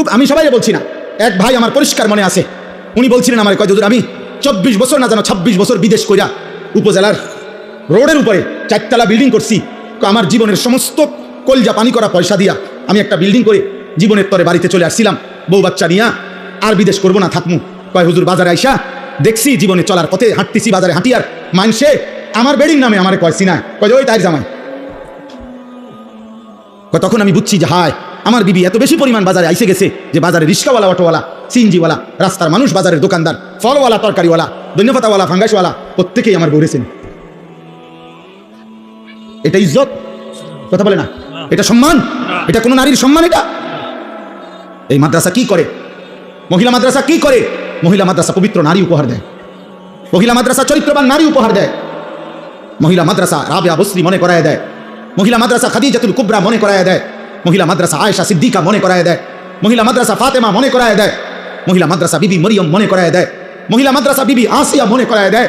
খুব, আমি সবাই বলছি না। এক ভাই আমার পরিষ্কার মনে আছে। উনি বলছিলেন আমার কয় আমি চব্বিশ বছর না জানো, ছাব্বিশ বছর বিদেশ কইরা উপজেলার রোডের উপরে চারতলা বিল্ডিং করছি। আমার জীবনের সমস্ত কলজা পানি করা পয়সা দিয়া আমি একটা বিল্ডিং করে জীবনের তরে বাড়িতে চলে আসছিলাম। বউ বাচ্চা নিয়া আর বিদেশ করব না, থাকমু। কয়, হুজুর, বাজারে আইসা, দেখছি জীবনে চলার পথে হাঁটতেছি বাজারে হাঁটি আর মানসে আমার বেডির নামে আমার কয় সিনা কয়, ওই তাই জামাই। কয়, তখন আমি বুঝছি যে, হায় আমার বিবি এত বেশি পরিমাণ বাজারে আইসে গেছে যে বাজারে রিক্সাওয়ালা অটোওয়ালা সিনজিওয়ালা রাস্তার মানুষ বাজারের দোকানদার, ফলওয়ালা, তরকারিওয়ালা, ধন্যপাতাওয়ালা, ফাঙ্গাসওয়ালা, প্রত্যেকেই আমার বউরেছেন এটা ইজ্জত? কথা বলে না। এটা সম্মান? এটা কোনো নারীর সম্মান এটা? এই মাদ্রাসা কি করে? মহিলা মাদ্রাসা কি করে? মহিলা মাদ্রাসা পবিত্র নারী উপহার দেয়। মহিলা মাদ্রাসা চরিত্রবান নারী উপহার দেয়। মহিলা মাদ্রাসা রাবেয়া বসরি মনে করায় দেয়। মহিলা মাদ্রাসা খাদি খাদিজাতুল কুবরা মনে করায় দেয়। মহিলা মাদ্রাসা আয়েশা সিদ্দিকা মনে করায় দেয়। মহিলা মাদ্রাসা ফাতেমা মনে করায় দেয়। মহিলা মাদ্রাসা বিবি মরিয়ম মনে করায় দেয়। মহিলা মাদ্রাসা বিবি আসিয়া মনে করায় দেয়।